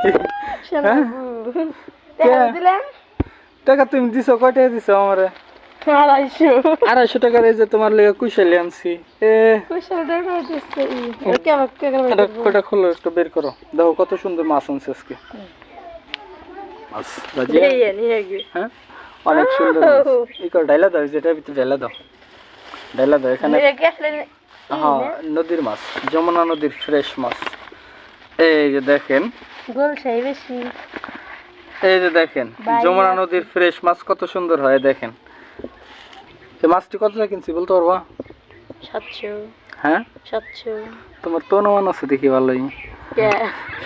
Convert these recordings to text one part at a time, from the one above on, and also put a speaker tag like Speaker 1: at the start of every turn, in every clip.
Speaker 1: কি?
Speaker 2: টাকা
Speaker 1: কে?
Speaker 2: দিলাম
Speaker 1: টাকা তুমি দিছো কয় দিছো আমারে
Speaker 2: আড়াইশো
Speaker 1: আড়াইশো টাকার এই যে তোমার লেগে কুশালি আনছি এ
Speaker 2: কুশল টাকা দিচ্ছে কেমন কেমন
Speaker 1: এটা কয়টা খোলো একটু বের করো দেখো কত সুন্দর মাছ আনছে আজকে মাছ বাজিয়ে
Speaker 2: নিয়ে গিয়ে
Speaker 1: অনেক সুন্দর এই করে ডাইলা দাও যেটার ভিতরে ডাইলা দাও ডাইলা দাও এখানে
Speaker 2: নিয়ে গিয়ে আসলে
Speaker 1: হ্যাঁ নদীর মাছ যমুনা নদীর ফ্রেশ মাছ এই যে দেখেন
Speaker 2: বেশি।
Speaker 1: এই যে দেখেন যমুনা। নদীর ফ্রেশ মাছ কত সুন্দর হয় দেখেন। এই মাছটি কত টাকা কিনছি বলতে পারবা?
Speaker 2: সাতশো।
Speaker 1: হ্যাঁ?
Speaker 2: সাতশো।
Speaker 1: তোমার তো অনুমান আছে দেখি ভালোই।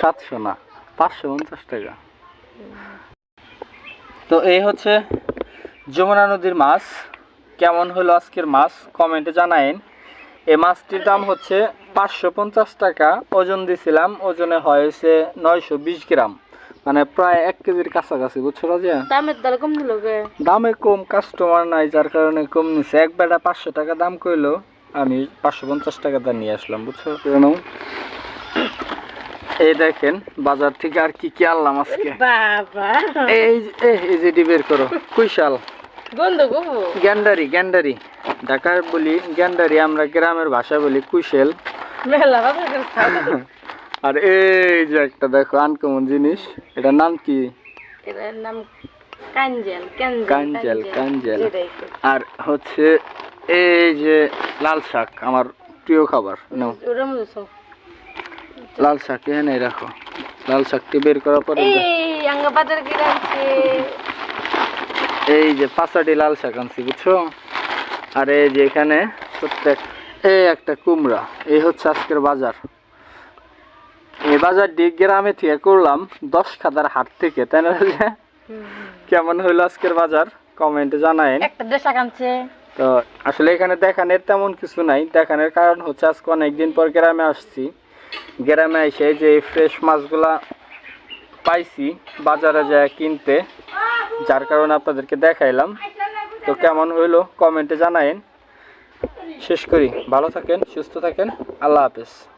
Speaker 1: সাতশো না পাঁচশো পঞ্চাশ টাকা। তো এই হচ্ছে যমুনা নদীর মাছ। কেমন হলো আজকের মাছ? কমেন্টে জানায়েন এই মাছটির দাম হচ্ছে পাঁচশো পঞ্চাশ টাকা। ওজন দিছিলাম ওজনে হয়েছে নয়শো বিশ গ্রাম। মানে প্রায় এক কেজির কাছাকাছি বুঝছ
Speaker 2: দামের কম দিল
Speaker 1: দামে কম কাস্টমার নাই যার কারণে কম নিছে। এক বেটা পাঁচশো টাকা দাম কইলো আমি পাঁচশো পঞ্চাশ টাকা দাম নিয়ে আসলাম বুঝছ? কেন এই দেখেন বাজার থেকে আর কি কি আনলাম আজকে? এই যে- এই এই যে বের করো কুইশাল গ্যান্ডারি গ্যান্ডারি। ঢাকার বলি গ্যান্ডারি আমরা গ্রামের ভাষায় বলি
Speaker 2: করছে
Speaker 1: আর এই যে একটা দেখো আনকমন জিনিস। এটার নাম কি?
Speaker 2: এটার নাম কাঞ্জেল কাঞ্জেল।
Speaker 1: আর হচ্ছে এই যে লাল শাক আমার প্রিয় খাবার। নাও। লাল শাক এখানে রাখো। লাল শাকটি বের করার পরে এই যে- পাঁচাটি লাল শাক আনছি বুঝছ? আর এই যে এখানে প্রত্যেক এই একটা কুমড়া এই হচ্ছে আজকের বাজার। এই বাজারটি গ্রামে থেকে করলাম দশ খাদার হাট থেকে তাই না? কেমন হইল আজকের বাজার? কমেন্টে
Speaker 2: দেশা
Speaker 1: তো আসলে এখানে দেখানোর তেমন কিছু নাই। দেখানোর কারণ হচ্ছে আজকে অনেকদিন পর গ্রামে আসছি। গ্রামে এসে যে ফ্রেশ মাছগুলা পাইছি বাজারে যায় কিনতে। যার কারণে আপনাদেরকে দেখাইলাম। তো কেমন হইল কমেন্টে জানাইন। শেষ করি। ভালো থাকেন, সুস্থ থাকেন। আল্লাহ হাফেজ।